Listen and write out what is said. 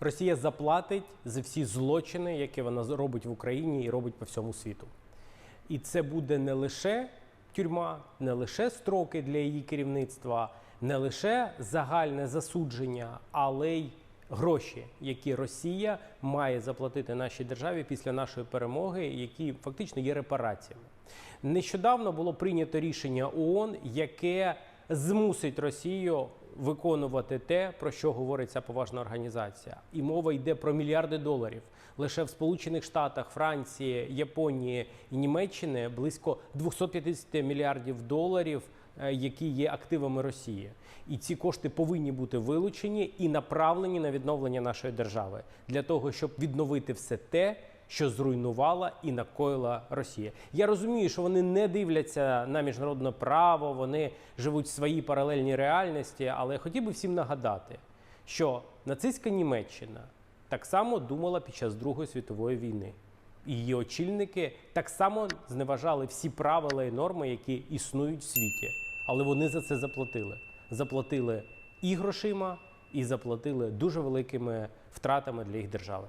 Росія заплатить за всі злочини, які вона робить в Україні і робить по всьому світу. І це буде не лише тюрма, не лише строки для її керівництва, не лише загальне засудження, але й гроші, які Росія має заплатити нашій державі після нашої перемоги, які фактично є репараціями. Нещодавно було прийнято рішення ООН, яке змусить Росію виконувати те, про що говорить ця поважна організація. І мова йде про мільярди доларів. Лише в Сполучених Штатах, Франції, Японії і Німеччини близько 250 мільярдів доларів, е, які є активами Росії. І ці кошти повинні бути вилучені і направлені на відновлення нашої держави для того, щоб відновити все те, що зруйнувала і накоїла Росія. Я розумію, що вони не дивляться на міжнародне право, вони живуть в своїй паралельній реальності, але я хотів би всім нагадати, що нацистська Німеччина так само думала під час Другої світової війни. І Її очільники так само зневажали всі правила і норми, які існують в світі. Але вони за це заплатили. Заплатили і грошима, і заплатили дуже великими втратами для їх держави.